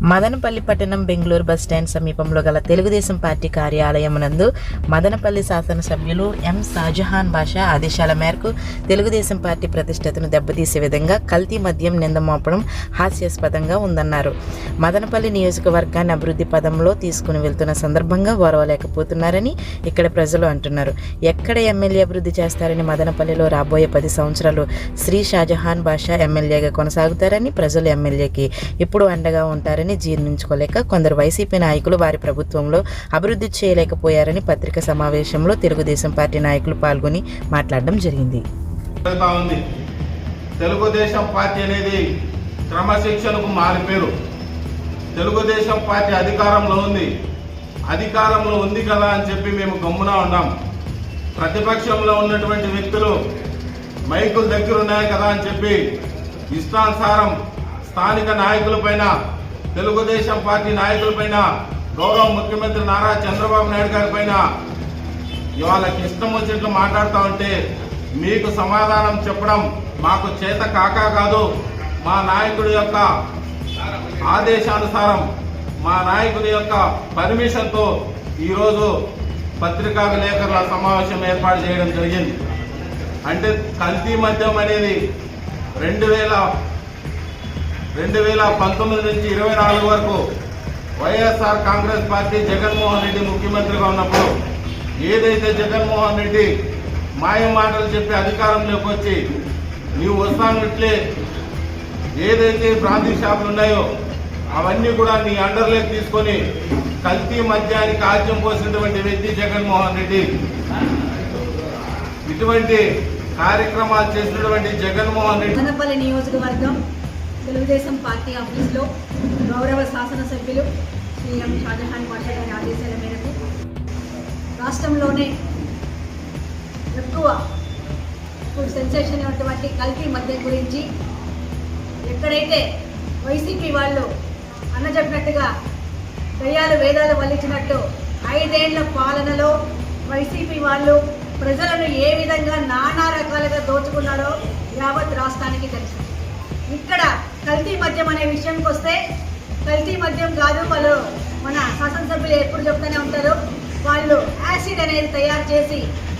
మదనపల్లి పట్టణం Bengaluru bus stand సమీపంలో గల తెలుగుదేశం పార్టీ కార్యాలయమునందు మదనపల్లి శాసనసభ్యులు ఎం షాజహాన్ బాషా ఆదేశాల మేరకు తెలుగుదేశం పార్టీ ప్రతిష్టతను దెబ్బతీసే విధంగా కల్తీ మద్యం నిందమోపడం హాస్యాస్పదంగా ఉందన్నారు. మదనపల్లి నియోజకవర్గాన్ని అభివృద్ధి పదంలో తీసుకుని వెళ్తున్న సందర్భంగా ఓరవలేకపోతున్నారని ఇక్కడ ప్రజలు అంటున్నారు. ఎక్కడ ఎమ్మెల్యే అభివృద్ధి చేస్తారని మదనపల్లిలో రాబోయే పది సంవత్సరాలు శ్రీ షాజహాన్ బాషా ఎమ్మెల్యేగా కొనసాగుతారని ప్రజలు ఎమ్మెల్యేకి ఇప్పుడు అండగా ఉంటారని జీర్ణించుకోలేక కొందరు వైసీపీ నాయకులు వారి ప్రభుత్వంలో అభివృద్ధి చేయలేకపోయారని పత్రిక సమావేశంలో తెలుగుదేశం పార్టీ నాయకులు పాల్గొని మాట్లాడడం జరిగింది. తెలుగుదేశం పార్టీ అనేది క్రమశిక్షణకు మారిపోయారు తెలుగుదేశం పార్టీ అధికారంలో ఉంది. అధికారంలో ఉంది కదా అని చెప్పి మేము గమ్మున ఉన్నాం. ప్రతిపక్షంలో ఉన్నటువంటి వ్యక్తులు మైకులు దగ్గర ఉన్నాయి కదా అని చెప్పి ఇష్టానుసారం స్థానిక నాయకులపైన తెలుగుదేశం పార్టీ నాయకులపైన గౌరవ ముఖ్యమంత్రి నారా చంద్రబాబు నాయుడు గారి పైన ఇవాళకి ఇష్టం వచ్చినట్లు మాట్లాడుతూ ఉంటే మీకు సమాధానం చెప్పడం మాకు చేత కాక కాదు. మా నాయకుడి యొక్క ఆదేశానుసారం మా నాయకుడి యొక్క పర్మిషన్తో ఈరోజు పత్రికా విలేకరుల సమావేశం ఏర్పాటు చేయడం జరిగింది. అంటే కల్తీ మద్యం అనేది రెండు వేల రెండు వేల పంతొమ్మిది నుంచి ఇరవై నాలుగు వరకు వైఎస్ఆర్ కాంగ్రెస్ పార్టీ జగన్మోహన్ రెడ్డి ముఖ్యమంత్రిగా ఉన్నప్పుడు ఏదైతే జగన్మోహన్ రెడ్డి మాయ మాటలు చెప్పి అధికారంలోకి వచ్చి నీవు వస్తానట్లే ఏదైతే బ్రాంతి షాపులు ఉన్నాయో అవన్నీ కూడా నీ అండర్లోకి తీసుకొని కల్తీ మద్యానికి ఆజ్యం పోసినటువంటి వ్యక్తి జగన్మోహన్ రెడ్డి. ఇటువంటి కార్యక్రమాలు చేసినటువంటి జగన్మోహన్ రెడ్డి నియోజకవర్గం తెలుగుదేశం పార్టీ ఆఫీస్లో గౌరవ శాసనసభ్యులు శ్రీ ఎం షాజహాన్ పాషా గారి ఆదేశాల మేరకు రాష్ట్రంలోనే ఎక్కువ ఇప్పుడు సెన్సేషన్ అయినటువంటి కల్తీ మద్యం గురించి ఎక్కడైతే వైసీపీ వాళ్ళు అన్న చెప్పినట్టుగా దయ్యాలు వేదాలు వల్లించినట్టు ఐదేళ్ళ పాలనలో వైసీపీ వాళ్ళు ప్రజలను ఏ విధంగా నానా రకాలుగా దోచుకున్నారో యావత్ రాష్ట్రానికి తెలుసు. ఇక్కడ కల్తీ మద్యం అనే విషయానికి వస్తే కల్తీ మద్యం కాదు వాళ్ళు మన శాసనసభ్యులు ఎప్పుడు చెప్తూనే ఉంటారు. వాళ్ళు యాసిడ్ అనేది తయారు చేసి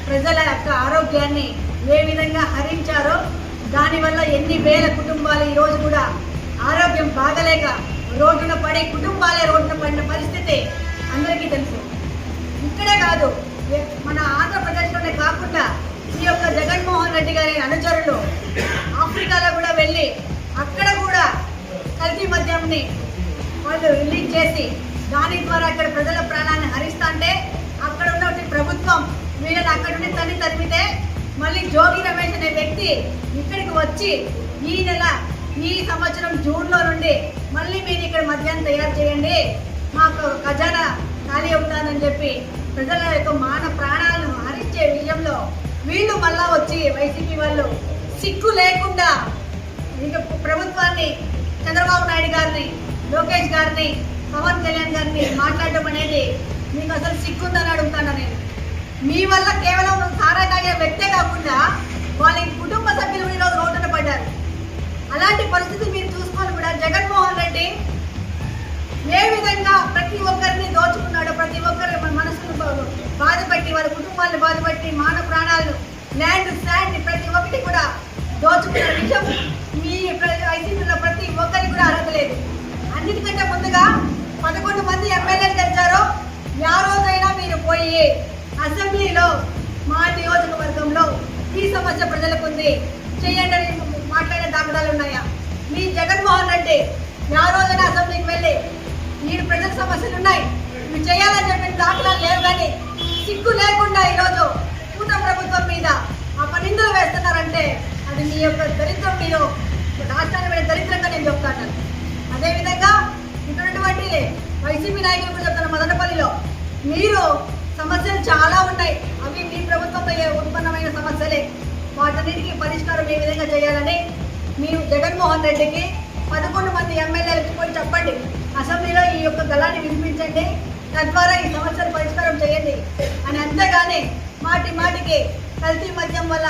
ప్రజల యొక్క ఆరోగ్యాన్ని ఏ విధంగా హరించారో దానివల్ల ఎన్ని వేల కుటుంబాలు ఈరోజు కూడా ఆరోగ్యం బాగలేక రోడ్డున పడి కుటుంబాలే రోడ్డున పడిన పరిస్థితి అందరికీ తెలుసు. ఇక్కడే కాదు మన ఆంధ్రప్రదేశ్లోనే కాకుండా ఈ యొక్క జగన్మోహన్ రెడ్డి గారి అనుచరులు ఆఫ్రికాలో కూడా వెళ్ళి అక్కడ కూడా కల్తీ మద్యంని వాళ్ళు రిలీజ్ చేసి దాని ద్వారా అక్కడ ప్రజల ప్రాణాన్ని హరిస్తుంటే అక్కడ ఉన్నటువంటి ప్రభుత్వం వీళ్ళని అక్కడ నుండి తన్ని తరిమితే మళ్ళీ జోగి రమేష్ అనే వ్యక్తి ఇక్కడికి వచ్చి ఈ నెల ఈ సంవత్సరం జూన్లో నుండి మళ్ళీ మీరు ఇక్కడ మద్యాన్ని తయారు చేయండి. మాకు ఖజానా ఖాళీ అవుతానని చెప్పి ప్రజల యొక్క మాన ప్రాణాలను హరించే విషయంలో వీళ్ళు మళ్ళా వచ్చి వైసీపీ వాళ్ళు సిగ్గు లేకుండా ఇక ప్రభుత్వాన్ని చంద్రబాబు నాయుడు గారిని లోకేష్ గారిని పవన్ కళ్యాణ్ గారిని మాట్లాడడం అనేది మీకు అసలు సిగ్గుందని అడుగుతాను నేను. మీ వల్ల కేవలం సారాయి తాగే వ్యక్తే కాకుండా వాళ్ళ కుటుంబ సభ్యులు ఈరోజు రోడ్డున పడ్డారు. అలాంటి పరిస్థితి మీరు చూసుకొని కూడా జగన్మోహన్ రెడ్డి ఏ విధంగా ప్రతి ఒక్కరిని దోచుకున్నాడో ప్రతి ఒక్కరి మనసును బాధపట్టి వాళ్ళ కుటుంబాలను బాధపట్టి మానవ ప్రాణాలను ల్యాండ్ శాండ్ ప్రతి ఒక్కటి కూడా దోచుకున్న విషయం మీ ప్ర- ప్రతి ఒక్కరికి కూడా అర్హత లేదు. అన్నిటికంటే ముందుగా పదకొండు మంది ఎమ్మెల్యేలు తెచ్చారో యా రోజైనా మీరు పోయి అసెంబ్లీలో మా నియోజకవర్గంలో ఈ సమస్య ప్రజలకు ఉంది చేయండి అని మాట్లాడే దాఖలాలు ఉన్నాయా? మీ జగన్మోహన్ రెడ్డి యా రోజున అసెంబ్లీకి వెళ్ళి మీరు ప్రజల సమస్యలు ఉన్నాయి ఇవి చేయాలని చెప్పిన దాఖలాలు లేవు కానీ సిగ్గు లేకుండా ఈరోజు కూట ప్రభుత్వం మీద అపనిందలు వేస్తున్నారంటే అది మీ యొక్క దరిద్రం మీరు రాష్ట్రాన్ని మీద దరిద్రంగా నేను చెప్తాను. అదేవిధంగా ఇక్కడున్నటువంటి వైసీపీ నాయకులు కూడా చెప్తాను మదనపల్లిలో. మీరు సమస్యలు చాలా ఉన్నాయి అవి మీ ప్రభుత్వంలో ఉత్పన్నమైన సమస్యలే. వాటన్నిటికీ పరిష్కారం ఏ విధంగా చేయాలని మీరు జగన్మోహన్ రెడ్డికి పదకొండు మంది ఎమ్మెల్యేలకు పోయి చెప్పండి. అసెంబ్లీలో ఈ యొక్క గలాన్ని వినిపించండి. తద్వారా ఈ సమస్యలు పరిష్కారం చేయండి. అని అంతేగాని మాటి మాటికి కల్తీ మద్యం వల్ల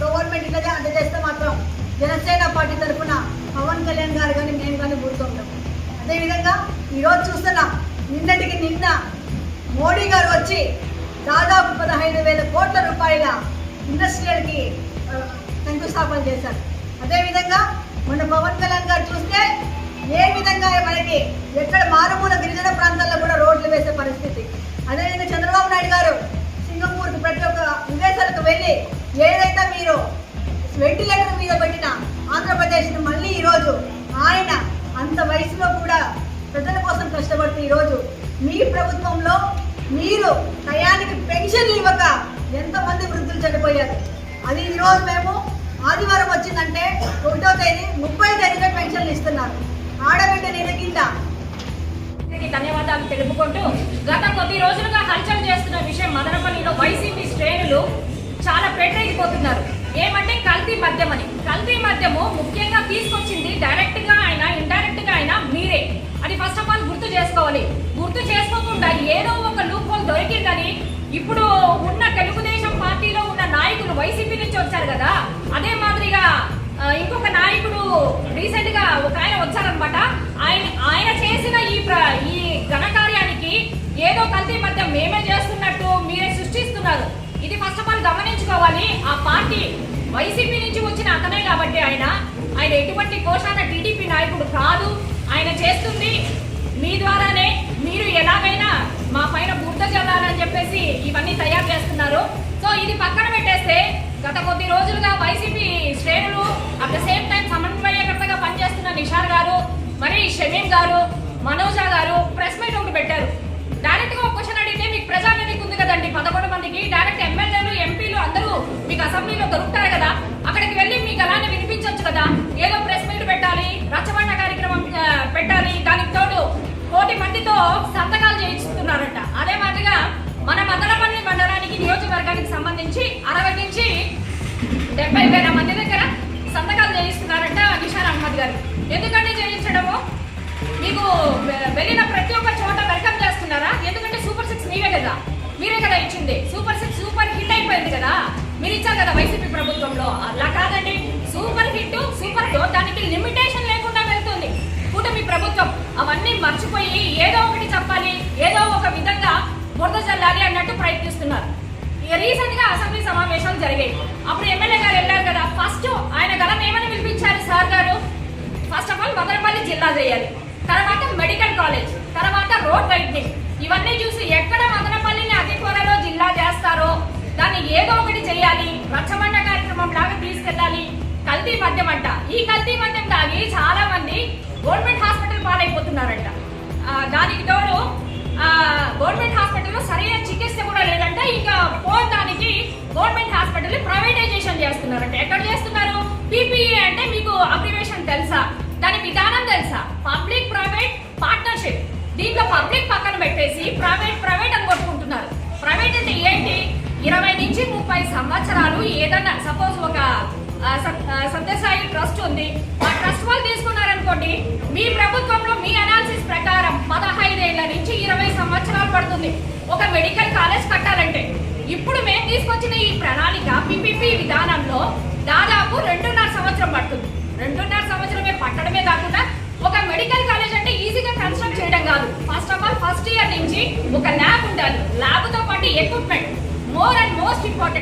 గవర్నమెంట్ ఇలాగే అందజేస్తే మాత్రం జనసేన పార్టీ తరఫున పవన్ కళ్యాణ్ గారు కానీ మేము కానీ కూర్చుంటాం అదేవిధంగా ఈరోజు చూస్తున్నా నిన్నటికి నిన్న మోడీ గారు వచ్చి దాదాపు పదహైదు వేల కోట్ల రూపాయల ఇండస్ట్రియల్కి శంకుస్థాపన చేశారు. అదేవిధంగా మన పవన్ కళ్యాణ్ గారు చూస్తే ఏ విధంగా మనకి ఎక్కడ వెంటిలేటర్ మీద పెట్టిన ఆంధ్రప్రదేశ్ను మళ్ళీ ఈరోజు ఆయన అంత వయసులో కూడా ప్రజల కోసం కష్టపడుతూ ఈరోజు మీ ప్రభుత్వంలో మీరు టయానికి పెన్షన్లు ఇవ్వక ఎంతమంది వృద్ధులు చనిపోయారు? అది ఈరోజు మేము ఆదివారం వచ్చిందంటే ఒకటో తేదీ ముప్పై తేదీన పెన్షన్లు ఇస్తున్నారు. ఆడబిడ్డ నిన్న కింద. ధన్యవాదాలు తెలుపుకుంటూ గత కొద్ది రోజులుగా హల్చల్ చేస్తున్న విషయం మదనపల్లిలో వైసీపీ శ్రేణులు చాలా పెట్టేగిపోతున్నారు ఏమంటే కల్తీ మద్యం అని. కల్తీ మద్యము ముఖ్యంగా తీసుకొచ్చింది డైరెక్ట్గా అయినా ఇండైరెక్ట్గా అయినా మీరే. అది ఫస్ట్ ఆఫ్ ఆల్ గుర్తు చేసుకోవాలి. గుర్తు చేసుకోకుండా ఏదో ఒక లూప్ హోల్ దొరికిందని ఇప్పుడు ఉన్న తెలుగుదేశం పార్టీలో ఉన్న నాయకులు వైసీపీ నుంచి వచ్చారు కదా అదే మాదిరిగా ఇంకొక నాయకుడు రీసెంట్గా ఒక ఆయన వచ్చారనమాట. ఆయన ఆయన చేసిన ఈ ప్ర- ఈ ఘనకార్యానికి ఏదో కల్తీ మధ్య మేమే చేస్తున్నట్టు మీరే సృష్టిస్తున్నారు. ఇది ఫస్ట్ ఆఫ్ ఆల్ గమనించుకో పార్టీ వైసీపీ నుంచి వచ్చిన అతనే కాబట్టి ఆయన. ఆయన ఎటువంటి కోశాన టీడీపీ నాయకుడు కాదు. ఆయన చేస్తుంది మీ ద్వారానే మీరు ఎలాగైనా మా పైన బుద్ధ చల్లాలని చెప్పేసి ఇవన్నీ తయారు చేస్తున్నారు. సో ఇది పక్కన పెట్టేస్తే గత కొద్ది రోజులుగా వైసీపీ శ్రేణులు అట్ ద సేమ్ టైం సమన్వయకర్తగా పనిచేస్తున్న నిషార్ గారు మరి షమీం గారు మనోజా గారు ప్రెస్ మీట్ ఒకటి పెట్టారు. డైరెక్ట్గా ఒక క్వశ్చన్ అడిగితే మీకు ప్రజావేదిక ఉంది కదండి. పదకొండు మందికి డైరెక్ట్ ఎమ్మెల్యే ఎంపీలు అందరూ మీకు అసెంబ్లీలో దొరుకుతారు కదా? అక్కడికి వెళ్ళి మీకు అలానే వినిపించవచ్చు కదా? ఏదో ప్రెస్ మీట్ పెట్టాలి రచ్చబండ కార్యక్రమం పెట్టాలి దానికి తోడు కోటి మందితో సంతకాలు చేయిస్తున్నారంట. అదే మాదిరిగా మన మదనపల్లి మండలానికి నియోజకవర్గానికి సంబంధించి అరవై నుంచి డెబ్బై వేల మంది దగ్గర సంతకాలు చేయిస్తున్నారంట నిషార్ అహ్మద్ గారు. ఎందుకంటే చేయించడము? మీకు వెళ్ళిన ప్రతి ఒక్క చోట వెల్కమ్ చేస్తున్నారా? ఎందుకంటే సూపర్ సిక్స్ మీరే కదా? మీరే కదా ఇచ్చింది. సూపర్ సిక్స్ అయిపోయింది కదా? మీరు ఇచ్చారు కదా వైసీపీ ప్రభుత్వంలో? అలా కాదండి. సూపర్ హిట్ సూపర్ దానికి లిమిటేషన్ లేకుండా వెళ్తుంది. కూటమి ప్రభుత్వం అవన్నీ మర్చిపోయి ఏదో ఒకటి చెప్పాలి ఏదో ఒక విధంగా బురద చల్లాలి అన్నట్టు ప్రయత్నిస్తున్నారు. రీసెంట్గా అసెంబ్లీ సమావేశాలు జరిగాయి. అప్పుడు ఎమ్మెల్యే గారు వెళ్ళారు కదా. ఫస్ట్ ఆయన గలం ఏమని పిలిపించారు సార్ గారు? ఫస్ట్ ఆఫ్ ఆల్ భద్రపల్లి జిల్లా చేయాలి. తర్వాత మెడికల్ కాలేజ్ రచ్చబండ కార్యక్రమం లాగా తీసుకెళ్ళాలి. కల్తీ మద్యం అంట ఈ కల్తీ మద్యం తాగి చాలా మంది గవర్నమెంట్ హాస్పిటల్ పాలైపోతున్నారంట. దానికి తోడు గవర్నమెంట్ హాస్పిటల్లో సరైన చికిత్స కూడా లేదంట. ఇంకా ఫోన్ దానికి గవర్నమెంట్ హాస్పిటల్ ప్రైవేటైజేషన్ చేస్తున్నారంట. ఎక్కడ చేస్తున్నారు? పీపీఏ అంటే మీకు అబ్రివేషన్ తెలుసా? దాని విధానం తెలుసా? Public private partnership. దీంట్లో పబ్లిక్ పక్కన పెట్టేసి ప్రైవేట్ ప్రైవేట్ అని కొట్టుకుంటున్నారు. సత్యసాయి ట్రస్ట్ ఉంది. ఆ ట్రస్ట్ వాళ్ళు తీసుకున్నారనుకోండి మీ ప్రభుత్వంలో మీ అనాలిసిస్ ప్రకారం పదహైదేళ్ళ నుంచి ఇరవై సంవత్సరాలు పడుతుంది. ఒక మెడికల్ కాలేజ్ కట్టాలంటే ఇప్పుడు మేము తీసుకొచ్చిన ఈ ప్రణాళిక పిపిపి విధానంలో దాదాపు రెండున్నర సంవత్సరం పడుతుంది. రెండున్నర సంవత్సరమే పట్టడమే కాకుండా ఒక మెడికల్ కాలేజ్ అంటే ఈజీగా కన్స్ట్రక్ట్ చేయడం కాదు. First of all first year నుంచి ఒక ల్యాబ్ ఉండాలి. ల్యాబ్తో పాటు equipment more and most important